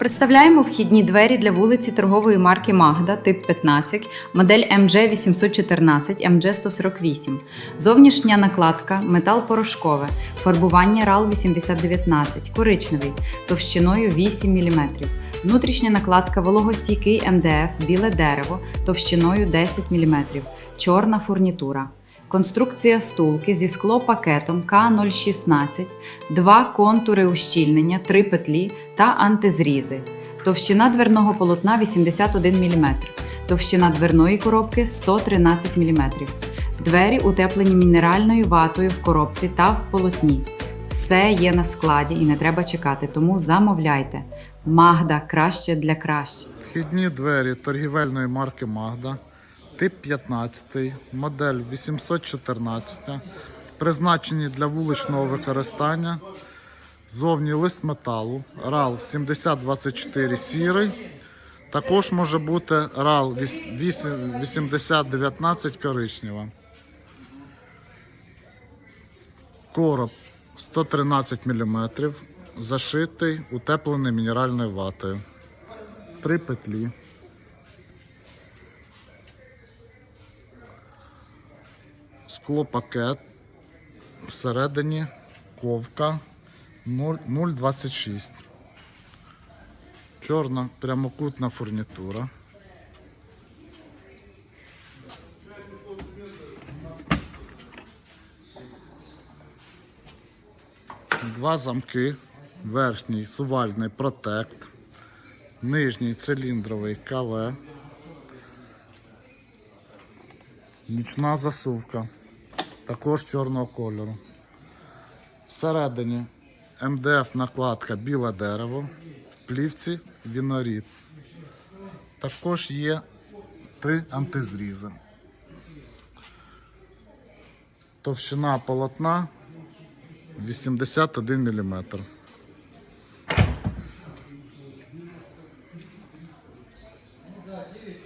Представляємо вхідні двері для вулиці торгової марки Магда, тип 15, модель MG 814, MG 148. Зовнішня накладка, метал порошкове, фарбування RAL 8019, коричневий, товщиною 8 мм. Внутрішня накладка вологостійкий МДФ, біле дерево, товщиною 10 мм, чорна фурнітура. Конструкція стулки зі склопакетом К016, два контури ущільнення, три петлі та антизрізи. Товщина дверного полотна 81 мм, товщина дверної коробки 113 мм. Двері утеплені мінеральною ватою в коробці та в полотні. Все є на складі і не треба чекати, тому замовляйте. Магда краще для краще. Вхідні двері торгівельної марки Магда, тип 15, модель 814, призначені для вуличного використання. Зовні лист металу, RAL 7024 сірий. Також може бути RAL 8019 коричнева. Короб 113 мм, зашитий, утеплений мінеральною ватою. Три петлі. Склопакет. Всередині ковка 0 0,26. Чорна прямокутна фурнітура. Два замки. Верхній сувальний протект. Нижній циліндровий кале. Нічна засувка. Також чорного кольору. Всередині МДФ накладка біле дерево, в плівці вінорід. Також є три антизрізи. Товщина полотна 81 мм.